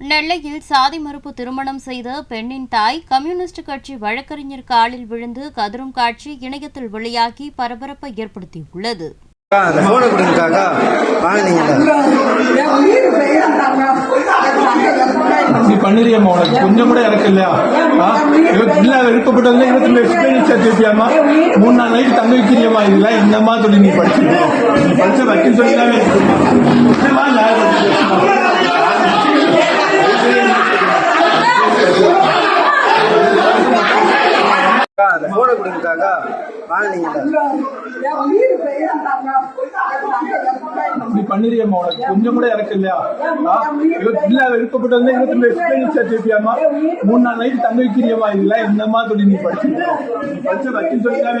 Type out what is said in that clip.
நெல்லையில் சாதி மறுப்பு திருமணம் செய்த பெண்ணின் தாய் கம்யூனிஸ்ட் கட்சி வழக்கறிஞர் காலில் விழுந்து கதரும் காட்சி இணையத்தில் வெளியாகி பரபரப்பை ஏற்படுத்தியுள்ளது. அக்கா, உனக்கு கொஞ்சம் கூட எனக்கு இல்லையா? இல்ல இருபத்தி ரெண்டு எக்ஸ்பீரியன்ஸ் மூணு நாள் நைட்டு தங்க வைக்கிறியம்மா இதெல்லாம் என்னம்மா சொல்லி நீ படிச்சிருக்கோம் படிச்ச வக்கீல் சொல்லி தான் போனை நீ உனக்கு கொஞ்சம் கூட இறக்கு இல்லையா ஆ? இவ- இருபத்தி ரெண்டு எக்ஸ்பீரியன்ஸ் சேர்த்திருப்பியாமா மூணு நாள் நைட்டு தங்க வைக்கிறியம்மா இல்ல இந்த மாதிரி நீ படிச்சிருக்கோம் நீ படிச்ச வக்கீல் சொல்லி தான்